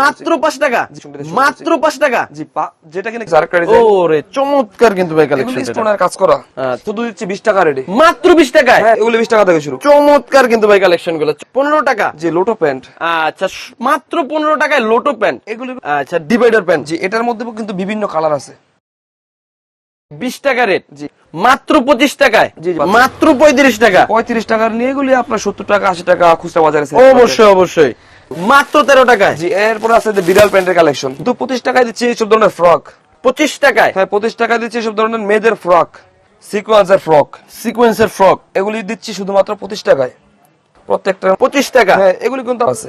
মাত্র পাঁচ টাকা। মাত্র পাঁচ টাকা। জি যেটা কিনা ওরে চমৎকার কিন্তু ভাই কালেকশন স্টোনের কাজ করা। শুধু দিচ্ছি বিশ টাকা রেডি মাত্র বিশ টাকায়। হ্যাঁ এগুলো বিশ টাকা থেকে শুরু। চমৎকার কিন্তু ভাই কালেকশনগুলো। পনেরো টাকা। যে লোটো প্যান্ট আচ্ছা মাত্র পনেরো টাকায় লোটো প্যান্ট এগুলো আচ্ছা ডিভাইডার প্যান্ট জি এটার মধ্যে কিন্তু বিভিন্ন কালার আছে। বিশ টাকা রেট জি। মাত্র পঁচিশ টাকায়। মাত্র পঁয়ত্রিশ টাকা। পঁয়ত্রিশ টাকার নিয়ে এগুলি আপনার সত্তর টাকা আশি টাকা খুচরা বাজারে অবশ্যই অবশ্যই। মাত্র তেরো টাকায়। জি এরপর আছে যে বিড়াল প্যান্টের কালেকশন দু পঁচিশ টাকায় দিচ্ছি এইসব ধরনের ফ্রক পঁচিশ টাকায়? হ্যাঁ পঁচিশ টাকায় দিচ্ছি এইসব ধরনের মেয়েদের ফ্রক সিকোয়েন্সের ফ্রক সিকোয়েন্সের ফ্রক এগুলি দিচ্ছি শুধুমাত্র পঁচিশ টাকায়। প্রত্যেকটা পঁচিশ টাকা? হ্যাঁ এগুলি কিন্তু আছে।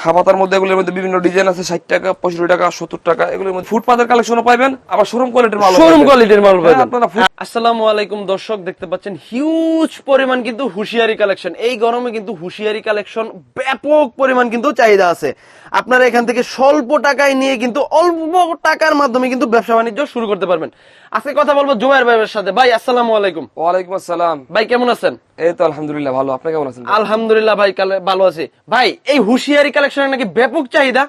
খাবাতার মধ্যে এগুলোর মধ্যে বিভিন্ন ডিজাইন আছে ষাট টাকা পঁয়ষট্টি টাকা সত্তর টাকা এগুলোর মধ্যে ফুটপাতের কালেকশনও পাবেন আবার শোরুম কোয়ালিটির মাল শোরুম কোয়ালিটির মাল পাবেন আপনারা আসসালামু আলাইকুম দর্শক দেখতে পাচ্ছেন হিউজ পরিমাণ কিন্তু হুশিয়ারি কালেকশন এই গরমে কিন্তু হুশিয়ারি কালেকশন ব্যাপক পরিমাণ কিন্তু চাহিদা আছে। আপনারা এখান থেকে স্বল্প টাকায় নিয়ে কিন্তু অল্প টাকার মাধ্যমে কিন্তু ব্যবসা বাণিজ্য শুরু করতে পারবেন। আজকে কথা বলব জুমায়ের ভাইয়ের সাথে। ভাই আসসালামু আলাইকুম। ওয়ালাইকুম আসসালাম। ভাই কেমন আছেন? এই তো আলহামদুলিল্লাহ ভালো। আপনি কেমন আছেন আলহামদুলিল্লাহ ভাই ভালো আছি। ভাই এই হুশিয়ারি কালেকশনের নাকি ব্যাপক চাহিদা?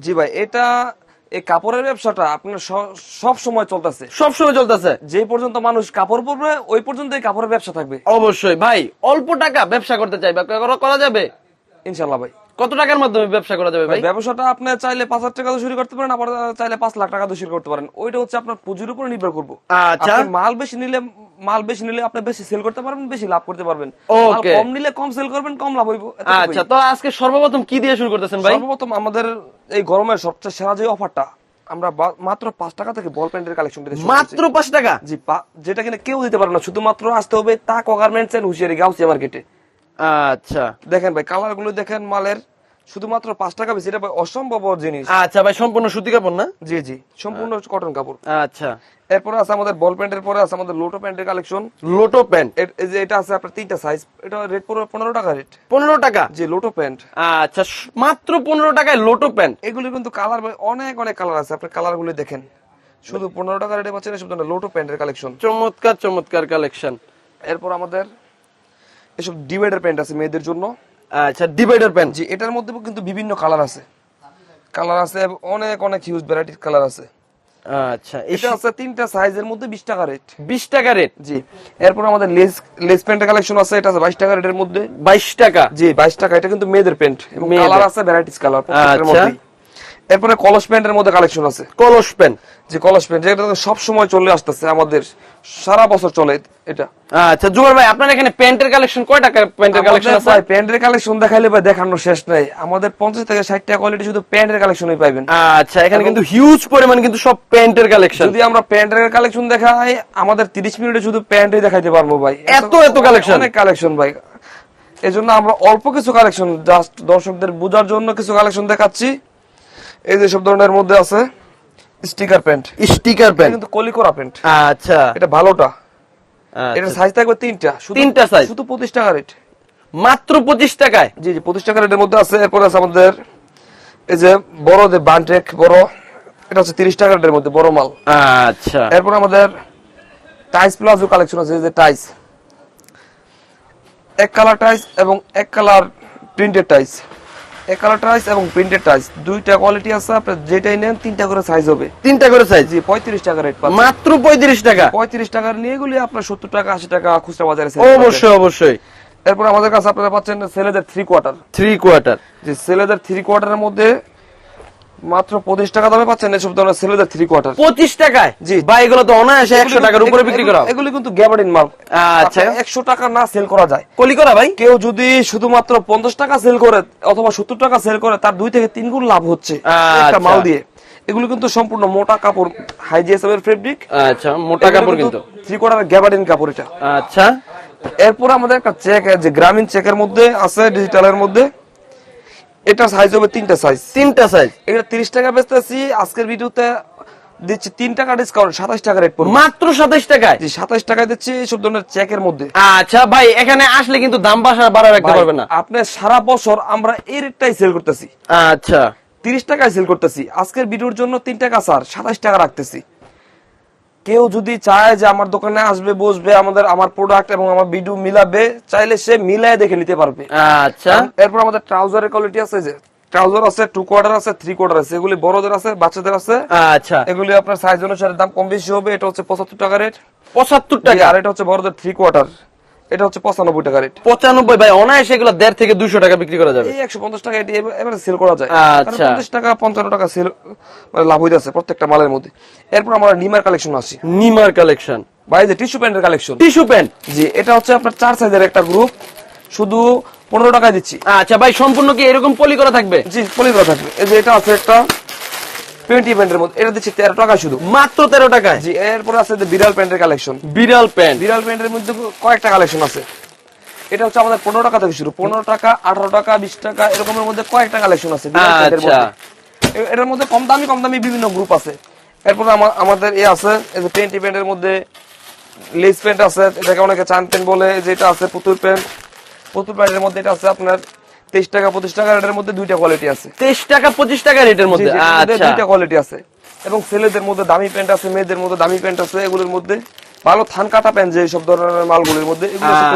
জি ভাই এটা এই কাপড়ের ব্যবসাটা আপনার সব সময় চলতেছে। সব সময় চলতেছে? যে পর্যন্ত মানুষ কাপড় পরবে ওই পর্যন্ত এই কাপড়ের ব্যবসা থাকবে। অবশ্যই। ভাই অল্প টাকা ব্যবসা করতে চাই বা করা- করা যাবে? ইনশাল্লাহ ভাই। কত টাকার মাধ্যমে ব্যবসা করা যাবে ভাই ব্যবসাটা আপনি চাইলে পাঁচ হাজার টাকা দিয়ে শুরু করতে পারেন আবার চাইলে পাঁচ লাখ টাকা দিয়ে শুরু করতে পারেন। ওইটা হচ্ছে আপনার পুঁজির উপর নির্ভর করব। আচ্ছা। আপনি মাল বেশি নিলে মাল বেশি নিলে আপনি বেশি সেল করতে পারবেন বেশি লাভ করতে পারবেন. কম নিলে কম সেল করবেন কম লাভ হইব আচ্ছা তো আজকে সর্বপ্রথম কি দিয়ে শুরু করতেছেন ভাই? সর্বপ্রথম আমাদের এই গরমের সবচেয়ে সেরা যে অফারটা আমরা মাত্র পাঁচ টাকা থেকে বল প্যান্টের কালেকশন মাত্র পাঁচ টাকা? জি যেটা কিনা কেউ দিতে পারবে না শুধুমাত্র আসতে হবে তাক গার্মেন্টস এন্ড হুশিয়ারি গাউসিয়া মার্কেটে আচ্ছা। দেখেন ভাই কালারগুলো দেখেন মালের শুধুমাত্র পাঁচ টাকা বেশি এটা ভাই অসম্ভব জিনিস। আচ্ছা ভাই সম্পূর্ণ সুতি কাপড় না? জি জি সম্পূর্ণ কটন কাপড়। আচ্ছা। এরপরে আছে আমাদের বল প্যান্টের পরে আছে আমাদের লোটো প্যান্টের কালেকশন লোটো প্যান্ট যে এটা আছে আপনার তিনটা সাইজ এটা রেট পড়বে পনেরো টাকা রেট পনেরো টাকা? যে লোটো প্যান্ট আচ্ছা মাত্র পনেরো টাকায় লোটো প্যান্ট এগুলি কিন্তু কালার অনেক অনেক কালার আছে আপনি কালারগুলো দেখেন। শুধু পনেরো টাকা রেটে পাচ্ছেন ধরনের লোটো প্যান্টের কালেকশন চমৎকার চমৎকার কালেকশন এরপর আমাদের এসব ডিভাইডার প্যান্ট আছে মেয়েদের জন্য। আচ্ছা ডিভাইডার প্যান্ট। জি এটার মধ্যে কিন্তু বিভিন্ন কালার আছে। কালার আছে অনেক অনেক হিউজ ভ্যারাইটির কালার আছে। আচ্ছা এটা আছে তিনটা সাইজের মধ্যে বিশ টাকা রেট বিশ টাকা রেট জি এরপর আমাদের লেস লেস প্যান্টের কালেকশন আছে এটা আছে বাইশ টাকা রেটের মধ্যে। বাইশ টাকা? জি বাইশ টাকা এটা কিন্তু মেয়েদের প্যান্ট এবং। কালার আছে ভ্যারাইটিস কালার প্রত্যেকটার আচ্ছা। মধ্যে এরপরে কলস প্যান্টের মধ্যে কালেকশন আছে। কলস প্যান্ট। যে কলস প্যান্ট যেটা সব সময় চলে আসতেছে আমাদের সারা বছর চলে এটা। আচ্ছা জুমার ভাই আপনার এখানে প্যান্টের কালেকশন কয় টাকা প্যান্টের কালেকশন আছে? ভাই প্যান্টের কালেকশন দেখাইলে ভাই দেখানোর শেষ নাই। আমাদের পঞ্চাশ থেকে ষাট টাকা কোয়ালিটি শুধু প্যান্টের কালেকশনই পাইবেন। আচ্ছা এখানে কিন্তু হিউজ পরিমাণ কিন্তু সব প্যান্টের কালেকশন যদি আমরা প্যান্টের কালেকশন দেখাই আমাদের তিরিশ মিনিটে শুধু প্যান্টই দেখাইতে পারব ভাই। এত এত কালেকশন অনেক কালেকশন ভাই। এজন্য আমরা অল্প কিছু কালেকশন জাস্ট দর্শকদের বোঝার জন্য কিছু কালেকশন দেখাচ্ছি। এই যে সব ধরনের মধ্যে আছে স্টিকার প্যান্ট স্টিকার প্যান্ট কিন্তু কলিকোরা প্যান্ট আচ্ছা। এটা ভালোটা। আচ্ছা। এটার সাইজ থাকবে তিনটা। শুধু- তিনটা size? শুধু পঁচিশ টাকা রেট মাত্র পঁচিশ টাকায়? জি জি পঁচিশ টাকা রেটের মধ্যে আছে। এরপর আছে আমাদের এই যে বড় যে বান্টেক বড় এটা হচ্ছে তিরিশ টাকা রেটের মধ্যে বড় মাল। আচ্ছা। এরপর আমাদের টাইস প্লাজো কালেকশন আছে যে টাইস এক কালার টাইস এবং এক colour printed ties colour ties এবং প্রিন্টেড টাইস দুইটা কোয়ালিটি আছে আপনি যেটাই নেন তিনটা করে সাইজ হবে। তিনটা করে সাইজ জি পঁয়ত্রিশ টাকা রেট পাবেন মাত্র পঁয়ত্রিশ টাকা? পঁয়ত্রিশ টাকার নিয়ে এগুলি আপনার সত্তর টাকা আশি টাকা খুচরা বাজারে অবশ্যই অবশ্যই। এরপর আমাদের কাছে আপনারা পাচ্ছেন ছেলেদের থ্রি কোয়ার্টার থ্রি কোয়ার্টার যে ছেলেদের থ্রি কোয়ার্টারের মধ্যে মাত্র পঁচিশ টাকা দামে পাচ্ছেন এসব ধরনের ছেলেদের থ্রি কোয়ার্টার পঁচিশ টাকায়? জি। বা এগুলো তো অনায়াসে একশো টাকার উপরে বিক্রি করা। এগুলি কিন্তু গ্যাবার্ডিন মাল। আচ্ছা। একশো টাকা না সেল করা যায়। কলি করা ভাই? কেউ যদি শুধুমাত্র পঞ্চাশ টাকা সেল করে অথবা সত্তর টাকা সেল করে তার দুই থেকে তিন গুণ লাভ হচ্ছে একটা আচ্ছা। মাল দিয়ে। এগুলো কিন্তু সম্পূর্ণ মোটা কাপড় হাই জিএসএম এর ফেব্রিক আচ্ছা মোটা কাপড় কিন্তু থ্রি কোয়ার্টার গ্যাবার্ডিন কাপড় এটা। আচ্ছা। এরপর আমাদের একটা চেক যে গ্রামীণ চেকের মধ্যে আছে ডিজিটালের মধ্যে। এটা সাইজ হবে তিনটা সাইজ তিনটা সাইজ এটা তিরিশ টাকা বেচতেছি আজকের ভিডিওতে দিচ্ছি তিন টাকা ডিসকাউন্ট সাতাশ টাকা রেট পড়বে। মাত্র সাতাইশ টাকায়? জি সাতাশ টাকায় দিচ্ছি এইসব ধরনের চেকের মধ্যে। আচ্ছা ভাই এখানে আসলে কিন্তু দাম বাসা বাড়া রাখতে পারবে না। আপনি সারা বছর আমরা এই রেটটাই সেল করতেছি। আচ্ছা। তিরিশ টাকায় সেল করতেছি। আজকের ভিডিওর জন্য তিন টাকা স্যার সাতাশ টাকা রাখতেছি। কেউ যদি চায় যে আমার দোকানে আসবে বসবে আমাদের আমার প্রোডাক্ট এবং আমার ভিডিও মিলাবে চাইলে সে মিলায় দেখে নিতে পারবে। আচ্ছা। এরপর আমাদের ট্রাউজারের কোয়ালিটি আছে যে ট্রাউজার আছে টু কোয়ার্টার আছে থ্রি কোয়ার্টার আছে এগুলি বড়দের আছে বাচ্চাদের আছে। আচ্ছা। এগুলি আপনার সাইজ অনুসারে দাম কম বেশি হবে এটা হচ্ছে পঁচাত্তর টাকা রেট পঁচাত্তর টাকা? আর এটা হচ্ছে বড়দের থ্রি কোয়ার্টার এটা হচ্ছে পঁচানব্বই টাকা রেট পঁচানব্বই ভাই অনায়াসে এগুলো দেড় থেকে দুইশো টাকা বিক্রি করা যাবে। একশো পঞ্চাশ টাকা এটি এবার- সেল করা যায়। আচ্ছা। পঞ্চাশ টাকা পঞ্চান্ন টাকা সেল মানে লাভ হইতেছে প্রত্যেকটা মালের মধ্যে। এরপর আমরা নিমার কালেকশন আসি। নিমার কালেকশন ভাই যে টিস্যু প্যান্টের কালেকশন টিস্যু প্যান্ট জি এটা হচ্ছে আপনার চার সাইজের একটা গ্রুপ শুধু পনেরো টাকায় দিচ্ছি। আচ্ছা ভাই সম্পূর্ণ কি এরকম পলি করা থাকবে? জি পলি করা থাকবে। এই যে এটা আছে একটা টোয়েন্টি প্যান্টের মধ্যে এটা দিচ্ছি তেরো টাকা শুধু। মাত্র তেরো টাকায়? জি এরপরে আছে বিড়াল প্যান্টের কালেকশন বিড়াল প্যান্ট বিড়াল প্যান্টের মধ্যে কয়েকটা কালেকশন আছে। এটা হচ্ছে আমাদের পনেরো টাকা থেকে শুরু। পনেরো টাকা আঠারো টাকা বিশ টাকা এরকমের মধ্যে কয়েকটা কালেকশন আছে আচ্ছা। এটার মধ্যে কম দামি কম দামি বিভিন্ন গ্রুপ আছে। এরপর আমা- আমাদের এ আছে টোয়েন্টি প্যান্টের মধ্যে লেস প্যান্ট আছে এটাকে অনেকে চান প্যান্ট বলে যেটা আছে পুতুল প্যান্ট পুতুল প্যান্টের মধ্যে এটা আছে আপনার তেইশ টাকা পঁচিশ টাকা এটার মধ্যে দুইটা কোয়ালিটি আছে। তেইশ টাকা পঁচিশ টাকা রেটের মধ্যে আচ্ছা। দুইটা কোয়ালিটি আছে। এবং ছেলেদের মধ্যে দামি প্যান্ট আছে মেয়েদের মধ্যে দামি প্যান্ট আছে এগুলোর মধ্যে ভালো থান কাটা প্যান্ট যে সব ধরনের মালগুলোর মধ্যে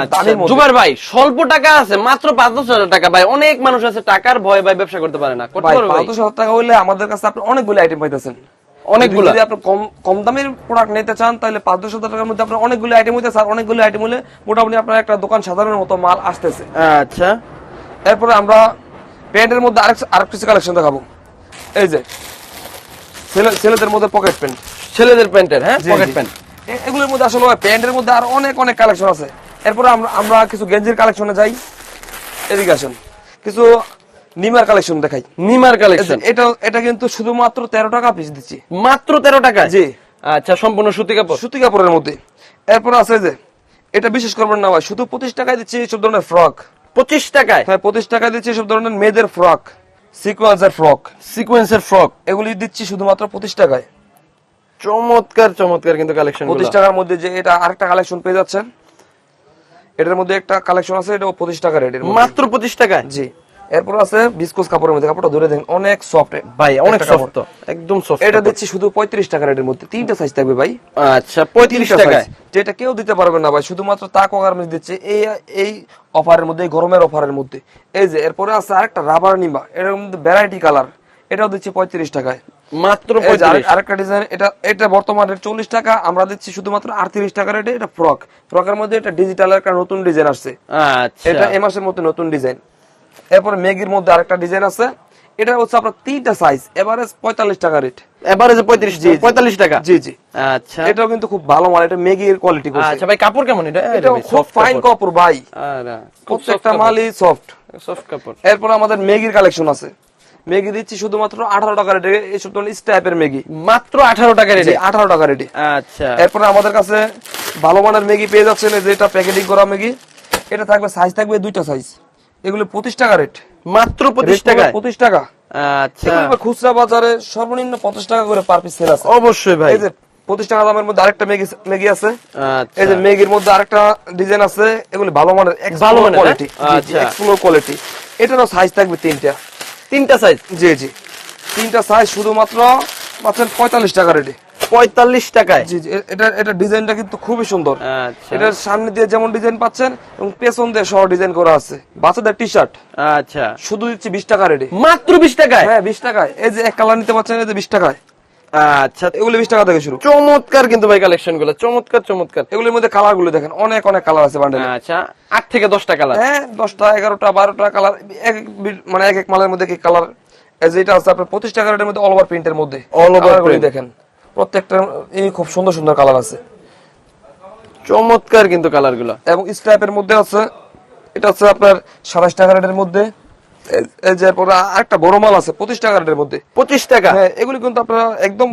আচ্ছা, জুবার ভাই স্বল্প টাকা আছে মাত্র পাঁচ দশ হাজার টাকা। ভাই অনেক মানুষ আছে টাকার ভয় ভাই ব্যবসা করতে পারে না? পাঁচ হাজার টাকা হইলে আমাদের কাছে আপনি অনেকগুলো আইটেম পাইতেছেন। অনেকগুলো? যদি আপনি কম কম দামের প্রোডাক্ট নিতে চান তাহলে পাঁচ দশ হাজার টাকার মধ্যে আপনার অনেকগুলো আইটেম হইতেছে আর অনেকগুলো আইটেম হলে মোটামুটি আপনার একটা দোকান সাধারণের মতো মাল আসতেছে। আচ্ছা। এরপরে আমরা প্যান্টের মধ্যে আরেক আরেক কিছু কালেকশন দেখাবো। এই যে ছেলে- ছেলেদের মধ্যে পকেট প্যান্ট ছেলেদের প্যান্টের হ্যাঁ? পকেট প্যান্ট এগুলোর মধ্যে আসলে প্যান্টের মধ্যে আর অনেক অনেক কালেকশন আছে। এরপরে আমরা আমরা কিছু গেঞ্জির কালেকশনে যাই। এদিকে আসেন। কিছু নিমার কালেকশন দেখাই। নিমার কালেকশন এটা এটা কিন্তু শুধুমাত্র তেরো টাকা পিস দিচ্ছি। মাত্র তেরো টাকা? জি। আচ্ছা সম্পূর্ণ সুতি কাপড়? সুতি কাপড়ের মধ্যে। এরপর আছে যে এটা বিশেষ করবেন না ভাই শুধু পঁচিশ টাকায় দিচ্ছি এইসব ধরনের ফ্রক পঁচিশ টাকায়। হ্যাঁ পঁচিশ টাকায় দিচ্ছি সব ধরনের মেয়েদের ফ্রক সিকোয়েন্সের ফ্রক সিকোয়েন্সের ফ্রক এগুলি দিচ্ছি শুধুমাত্র পঁচিশ টাকায়। চমৎকার চমৎকার কিন্তু কালেকশন পঁচিশ টাকার মধ্যে যে এটা আরেকটা কালেকশন পেয়ে যাচ্ছেন। এটার মধ্যে একটা কালেকশন আছে এটা পঁচিশ টাকা রেটের মাত্র পঁচিশ টাকা জি। এরপর আছে বিস্কুস কাপড়ের মধ্যে কাপড়টা ধরে দেখেন অনেক সফট ভাই অনেক সফট একদম সফট এটা দিচ্ছি শুধু পঁয়ত্রিশ টাকা রেটের মধ্যে তিনটা সাইজ থাকবে ভাই। আচ্ছা পঁয়ত্রিশ তিনটা টাকায়? size। যেটা কেউ দিতে পারবে না ভাই শুধুমাত্র তাকো গার্মেন্টস দিচ্ছে এই এই অফারের মধ্যে গরমের অফারের মধ্যে। এই যে এরপরে আছে আরেকটা রাবার নিমা এর মধ্যে ভ্যারাইটি কালার এটাও দিচ্ছি পঁয়ত্রিশ টাকায়। মাত্র আরেকটা ডিজাইন এটা এটা বর্তমান রেট চল্লিশ টাকা আমরা দিচ্ছি শুধুমাত্র আটত্রিশ টাকা রেটে এটা ফ্রক ফ্রকের মধ্যে এটা ডিজিটাল একটা নতুন ডিজাইন আসছে। আচ্ছা। এটা এ মাসের মধ্যে নতুন ডিজাইন এরপরে মেগির মধ্যে আরেকটা ডিজাইন আছে। এটা হচ্ছে আপনার তিনটা সাইজ এভারেজ পঁয়তাল্লিশ টাকা রেট এবারে যে পঁয়ত্রিশ জি। পঁয়তাল্লিশ টাকা? জি জি। আচ্ছা। এটাও কিন্তু খুব ভালো মাল এটা মেগির কোয়ালিটি আচ্ছা ভাই কাপড় কেমন এটা? এটা খুব ফাইন কাপড়। ভাই। প্রত্যেকটা মালই সফট সফট কাপড়। এরপর আমাদের মেগির কালেকশন আছে। মেগি দিচ্ছি শুধুমাত্র আঠারো টাকা রেটে এইসব ধরনের টাইপের মেগি মাত্র আঠারো টাকা রেটে আঠারো টাকা রেটে আচ্ছা। এরপরে আমাদের কাছে ভালো মানের ম্যাগি পেয়ে যাচ্ছেন এই যে প্যাকেটিং করা ম্যাগি। এটা থাকবে সাইজ থাকবে দুইটা সাইজ এগুলো পঁচিশ টাকা রেট মাত্র পঁচিশ টাকায়? পঁচিশ টাকা। আচ্ছা। খুচরা বাজারে সর্বনিম্ন পঞ্চাশ টাকা করে পার পিস সেল আছে? অবশ্যই ভাই। পঁচিশ টাকা দামের মধ্যে আরেকটা ম্যাগি ম্যাগি আছে। আচ্ছা। এই যে মেগির মধ্যে আরেকটা ডিজাইন আছে এগুলো ভালো মানের ভালো ভালো মানের, কোয়ালিটি। এক্সপ্লোর কোয়ালিটি এটারও সাইজ থাকবে তিনটা। তিনটা সাইজ জি জি। তিনটা সাইজ শুধুমাত্র পাচ্ছেন পঁয়তাল্লিশ টাকা রেটে পঁয়তাল্লিশ টাকায়। জি এটা এটা ডিজাইনটা কিন্তু খুবই সুন্দর। আচ্ছা। এটার সামনে দিয়ে যেমন ডিজাইন পাচ্ছেন এবং পেছন দিয়ে সহ ডিজাইন করা আছে। বাচ্চাদের টি শার্ট আচ্ছা। শুধু দিচ্ছি বিশ টাকা রেটে মাত্র বিশ টাকায়? হ্যাঁ বিশ টাকায়। এই যে এক কালার নিতে পারছেন এই যে বিশ টাকায়। আচ্ছা। এগুলো বিশ টাকা থেকে শুরু। চমৎকার কিন্তু ভাই কালেকশনগুলো চমৎকার চমৎকার। এগুলোর মধ্যে কালারগুলো দেখেন অনেক অনেক কালার আছে বান্ডেলে আচ্ছা আট থেকে দশটা কালার হ্যাঁ দশটা এগারোটা বারোটা কালার এক মানে এক এক মালের মধ্যে কি কালার এই যে এটা আছে আপনার পঁচিশ টাকা রেটের মধ্যে অল ওভার প্রিন্টের মধ্যে। Over Colour দেখেন। প্রত্যেকটা এই খুব সুন্দর সুন্দর কালার আছে। চমৎকার কিন্তু কালারগুলো। এবং স্ট্রাইপের মধ্যে আছে এটা হচ্ছে আপনার সাতাশ টাকা রেটের মধ্যে। এই- এই যে এরপরে আরেকটা বড় মাল আছে পঁচিশ টাকা রেটের মধ্যে। পঁচিশ টাকা? হ্যাঁ এগুলি কিন্তু আপনারা একদম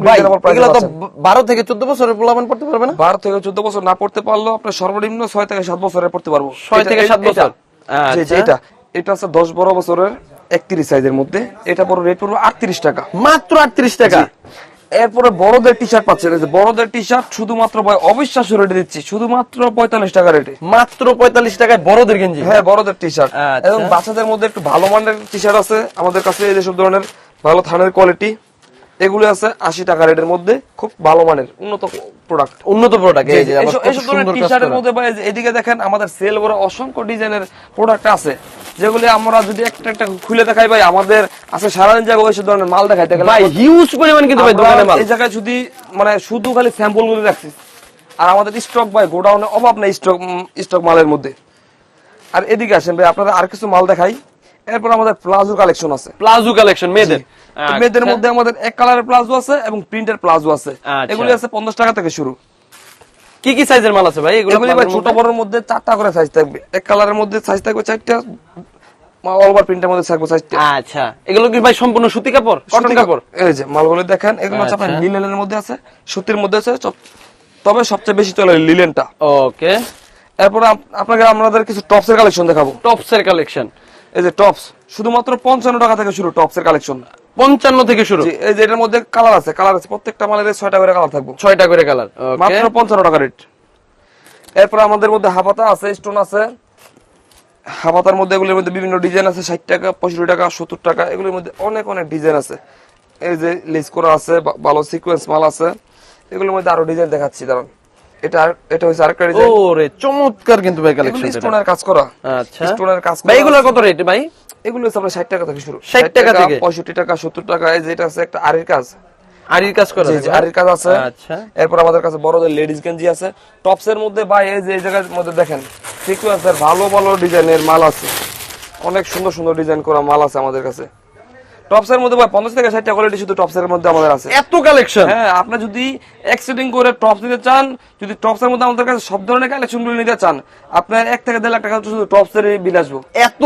বারো থেকে চোদ্দ বছরের পড়তে পারবে না? বারো থেকে চোদ্দ বছর না পড়তে পারলেও আপনার সর্বনিম্ন ছয় থেকে সাত বছরে পড়তে পারব। ছয় থেকে সাত বছর। এটা- আচ্ছা। এটা। আছে দশ বারো বছরের একত্রিশ সাইজের মধ্যে। এটা পড়ো রেট পড়বে আটত্রিশ টাকা। মাত্র আটত্রিশ টাকা। এরপরে বড়দের টি শার্ট পাচ্ছেন যে বড়দের টি শার্ট শুধুমাত্র ভাই অবিশ্বাস্য রেটে দিচ্ছি। শুধুমাত্র পঁয়তাল্লিশ টাকা রেটে মাত্র পঁয়তাল্লিশ টাকায় বড়দের গেঞ্জি। হ্যাঁ বড়দের টি শার্ট আচ্ছা। এবং বাচ্চাদের মধ্যে একটু ভালো মানের টি শার্ট আছে। আমাদের কাছে এই যেসব ধরনের ভালো থানের কোয়ালিটি এগুলো আছে আশি টাকা রেটের মধ্যে খুব ভালো মানের উন্নত প্রোডাক্ট উন্নত প্রোডাক্ট এই যে আবার এইসব ধরনের টি শার্টের মধ্যে যে এদিকে দেখেন আমাদের সেল করে অসংখ্য ডিজাইনের প্রোডাক্ট আছে যেগুলি আমরা যদি একটা একটা খুলে দেখাই ভাই আমাদের আছে সারাদিন জায়গায় ওইসব ধরনের মাল দেখাইতে গেলে ভাই হিউজ পরিমাণ কিন্তু ভাই দোকানে মাল। এই জায়গায় যদি মানে শুধু খালি স্যাম্পলগুলো রাখছি আর আমাদের স্টক ভাই গোডাউনে অভাব নাই স্টক স্টক মালের মধ্যে। আর এদিকে আসেন ভাই আপনাদের আর কিছু মাল দেখাই। এরপর আমাদের প্লাজো কালেকশন আছে। প্লাজো কালেকশন মেয়েদের। মেয়েদের আচ্ছা। মধ্যে আমাদের এক কালারের প্লাজো আছে এবং প্রিন্টের প্লাজো আছে। আচ্ছা। এগুলি আছে পঞ্চাশ টাকা থেকে শুরু। কি কি সাইজের মাল আছে ভাই? এগুলো ভাই ছোট বড়র মধ্যে চারটা করে সাইজ থাকবে। এক কালারের মধ্যে সাইজ থাকবে চারটা প্রিন্টের মধ্যে থাকবে সাইজটা আচ্ছা। এগুলো কি ভাই সম্পূর্ণ সুতি কাপড়? কটন কাপড়। এই যে মালগুলো দেখেন এগুলো হচ্ছে আপনার আচ্ছা। লিলেনের মধ্যে আছে সুতির মধ্যে আছে তবে সবচেয়ে বেশি চলে লিলেনটা ওকে এরপর আপ- আপনাকে আমাদের কিছু টপসের কালেকশন দেখাবো। টপস এর কালেকশন এই যে টপস শুধুমাত্র পঞ্চান্ন টাকা থেকে শুরু টপসের কালেকশন পঞ্চান্ন থেকে শুরু। এই যে এটার মধ্যে কালার আছে কালার আছে প্রত্যেকটা মালের ছয়টা করে কালার থাকব। ছয়টা করে কালার মাত্র পঞ্চান্ন টাকা রেট এরপর আমাদের মধ্যে হাফাতা আছে স্টোন আছে। হাফাতার মধ্যে এগুলোর মধ্যে বিভিন্ন ডিজাইন আছে ষাট টাকা পঁয়ষট্টি টাকা সত্তর টাকা এগুলোর মধ্যে অনেক অনেক ডিজাইন আছে। এই যে লেস করা আছে ভালো সিকোয়েন্স মাল আছে এগুলোর মধ্যে আরও ডিজাইন দেখাচ্ছি দাঁড়ান। এটা এটা হচ্ছে আরেকটা ডিজাইন ওরে চমৎকার কিন্তু ভাই কালেকশন স্টোনের কাজ করা। আচ্ছা। স্টোনের কাজ ভাই এগুলোর কত রেট ভাই? এগুলো হচ্ছে আপনার ষাট টাকা থেকে শুরু। 60 টাকা থেকে? পঁয়ষট্টি টাকা সত্তর টাকা এই যেটা আছে একটা আরের কাজ। আরির কাজ করা আরির কাজ আছে। আচ্ছা। এরপর আমাদের কাছে বড়দের লেডিস গেঞ্জি আছে। টপস এর মধ্যে ভাই এই যে এই জায়গার মধ্যে দেখেন সিকুয়েন্সের ভালো ভালো ডিজাইনের মাল আছে। অনেক সুন্দর সুন্দর ডিজাইন করা মাল আছে আমাদের কাছে। টপস এর মধ্যে ভাই থেকে কোয়ালিটি শুধু টপস এর মধ্যে আমাদের আছে। এত কালেকশন হ্যাঁ আপনি যদি এক্সিডিং করে টপস নিতে চান যদি টপস এর মধ্যে আমাদের কাছে সব ধরনের কালেকশনগুলো নিতে চান আপনার থেকে লাখ টাকা শুধু টপস এর বিল আসব। এত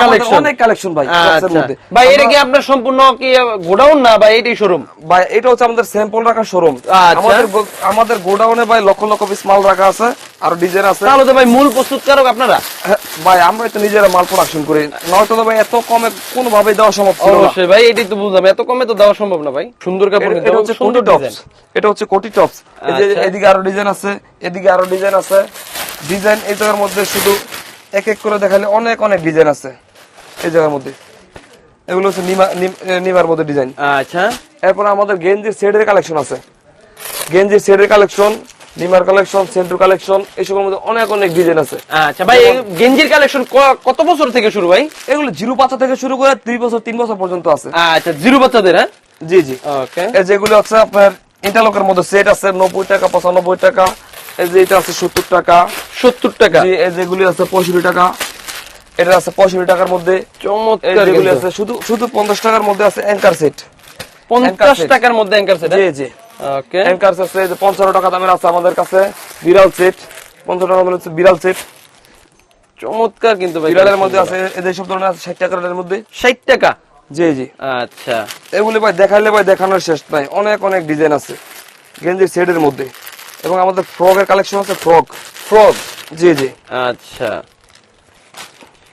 কালেকশন অনেক কালেকশন ভাই টপস এর আচ্ছা। মধ্যে। ভাই এটা কি আপনার সম্পূর্ণ কি গোডাউন না ভাই এটাই শোরুম ভাই এটা হচ্ছে আমাদের স্যাম্পল রাখার শোরুম। আমাদের আমাদের গোডাউনে ভাই লক্ষ লক্ষ পিস মাল রাখা আছে আর ডিজাইন আছে। তাহলে তো ভাই মূল প্রস্তুতকারক আপনারা। হ্যাঁ, ভাই আমরা তো নিজেরা মাল প্রোডাকশন করি। নয়তো তো ভাই এত কমে কোনো ভাবে দেওয়া সম্ভব ছিল না। ভাই এটাই তো বুঝলাম। এত কমে তো দেওয়া সম্ভব না ভাই। সুন্দর কাপড় এটা- হচ্ছে কোটি টপস এটা হচ্ছে কোটি টপস এই যে আচ্ছা। এদিকে আরও ডিজাইন আছে এদিকে আরও ডিজাইন আছে। ডিজাইন এই জায়গার মধ্যে শুধু এক এক করে দেখালে অনেক অনেক ডিজাইন আছে। এই জায়গার মধ্যে। এগুলো হচ্ছে নিমা নিমার মধ্যে ডিজাইন আচ্ছা। এরপর আমাদের গেঞ্জির সেটের কালেকশন আছে। গেঞ্জির সেটের কালেকশন নিমার কালেকশন সেন্টুর কালেকশন এসবের মধ্যে অনেক অনেক ডিজাইন আছে। আচ্ছা ভাই এই গেঞ্জির কালেকশন কত বছর থেকে শুরু ভাই? এগুলো জিরো বাচ্চা থেকে শুরু করে দুই বছর তিন বছর পর্যন্ত আছে। আচ্ছা জিরো বাচ্চাদের হ্যাঁ? জি জি। ওকে এই যেগুলো হচ্ছে আপনার ইন্টারলকের মধ্যে সেট আছে নব্বই টাকা পঁচানব্বই টাকা। এই যে এটা আছে সত্তর টাকা। সত্তর টাকা? জি, এই যেগুলি আছে পঁয়ষট্টি টাকা। এটা আছে পঁয়ষট্টি টাকার মধ্যে। চমৎকার যেগুলি আছে শুধু শুধু পঞ্চাশ টাকার মধ্যে আছে অ্যাঙ্কার সেট পঞ্চাশ টাকার মধ্যে অ্যাঙ্কার সেট জি জি। ওকে অ্যাঙ্কার আছে যে পঞ্চান্ন টাকা দামের আছে আমাদের কাছে বিড়াল সেট পঞ্চান্ন টাকা দামের হচ্ছে বিড়াল সেট চমৎকার কিন্তু ভাই বিড়ালের মধ্যে আছে এদের সব ধরনের আছে ষাট টাকার মধ্যে। ষাট টাকা? জি জি। আচ্ছা। এগুলি ভাই দেখাইলে ভাই দেখানোর শেষ নাই। অনেক অনেক ডিজাইন আছে গেঞ্জির সেটের মধ্যে। এবং আমাদের ফ্রকের কালেকশন আছে ফ্রক ফ্রক জি জি। আচ্ছা।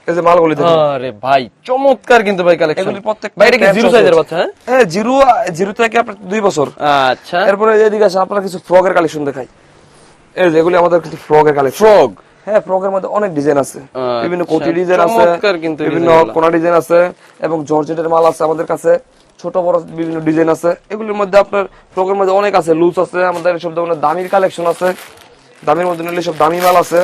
এই যে মালগুলি দেখুন। আরে ভাই চমৎকার কিন্তু ভাই কালেকশন এগুলি প্রত্যেকটা ভাই এটা কি জিরো সাইজের বাচ্চা হ্যাঁ? হ্যাঁ জিরো জিরো থেকে আপনার দুই বছর। আচ্ছা। এরপরে এদিকে আসে আপনার কিছু ফ্রকের কালেকশন দেখাই। এই যে এগুলি আমাদের কিছু ফ্রকের কালেকশন ফ্রক হ্যাঁ ফ্রকের মধ্যে অনেক ডিজাইন আছে। আচ্ছা, বিভিন্ন কোটি ডিজাইন আছে কিন্তু বিভিন্ন কোনা ডিজাইন আছে এবং জর্জেটের মাল আছে আমাদের কাছে। ছোট বড় বিভিন্ন ডিজাইন আছে। এগুলির মধ্যে আপনার ফ্রকের মধ্যে অনেক আছে লুজ আছে আমাদের সব ধরনের দামির কালেকশন আছে। দামির মধ্যে নিলে সব দামি মাল আছে।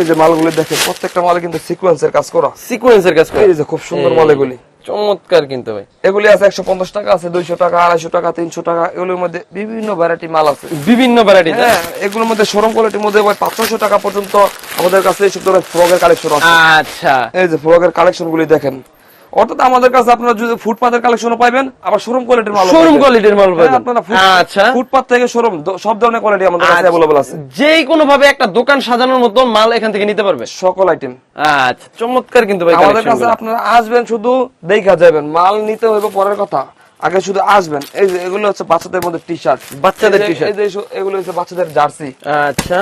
এই যে মালগুলি দেখে প্রত্যেকটা মালে কিন্তু সিকোয়েন্সের কাজ করা। সিকোয়েন্সের কাজ করা। এই যে খুব সুন্দর মাল এগুলি চমৎকার কিন্তু ভাই। এগুলি আছে একশো পঞ্চাশ টাকা আছে দুইশো টাকা আড়াইশো টাকা তিনশো টাকা এগুলোর মধ্যে বিভিন্ন ভ্যারাইটি মাল আছে। বিভিন্ন ভ্যারাইটি হ্যাঁ এগুলোর মধ্যে সরম কোয়ালিটির মধ্যে পাঁচশো টাকা পর্যন্ত আমাদের কাছে এইসব ধরনের ফ্রকের কালেকশন আছে। আচ্ছা। এই যে ফ্রগের কালেকশন গুলি দেখেন। অর্থাৎ আমাদের কাছে আপনারা যদি ফুটপাতের কালেকশনও পাইবেন আবার শোরুম কোয়ালিটির মাল শোরুম কোয়ালিটির মাল পাবেন আপনারা আচ্ছা। ফুটপাত থেকে শোরুম সব ধরনের কোয়ালিটি আমাদের কাছে আচ্ছা। অ্যাভেলেবল আছে। যে কোনো ভাবে একটা দোকান সাজানোর মতো মাল এখান থেকে নিতে পারবে? সকল আইটেম আচ্ছা চমৎকার কিন্তু ভাই আমাদের কাছে আপনারা আসবেন শুধু দেখা যাবেন মাল নিতে হবে পরের কথা। আগে শুধু আসবেন। এই যে এগুলো হচ্ছে বাচ্চাদের মধ্যে টি শার্ট বাচ্চাদের t-shirt। এই যে এগুলো হচ্ছে বাচ্চাদের জার্সি। আচ্ছা।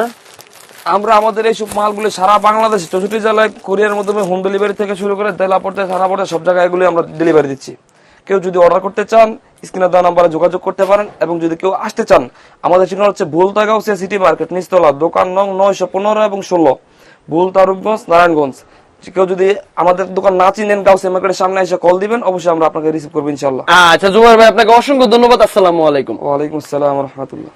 আমরা আমাদের এইসব মালগুলো সারা বাংলাদেশে চৌষট্টি জেলায় কোরিয়ার মাধ্যমে হোম ডেলিভারি থেকে শুরু করে পড়তে থানা পড়তে সব জায়গায় এগুলো আমরা ডেলিভারি দিচ্ছি। কেউ যদি অর্ডার করতে চান স্ক্রিনে দেওয়া নাম্বারে যোগাযোগ করতে পারেন এবং যদি কেউ আসতে চান আমাদের ঠিকানা হচ্ছে ভুলতাগাঁও সিটি মার্কেট নিচতলা দোকান নং নয়শো পনেরো এবং ষোলো ভুল তারুকগঞ্জ নারায়ণগঞ্জ। কেউ যদি আমাদের দোকান না চিনেন গাউসিয়া মার্কেটের সামনে এসে কল দিবেন অবশ্যই আমরা আপনাকে রিসিভ করব ইনশাল্লাহ আচ্ছা জুবাইর ভাই আপনাকে অসংখ্য ধন্যবাদ আসসালামু আলাইকুম। ওয়ালাইকুম আসসালাম রহমতুল্লাহ।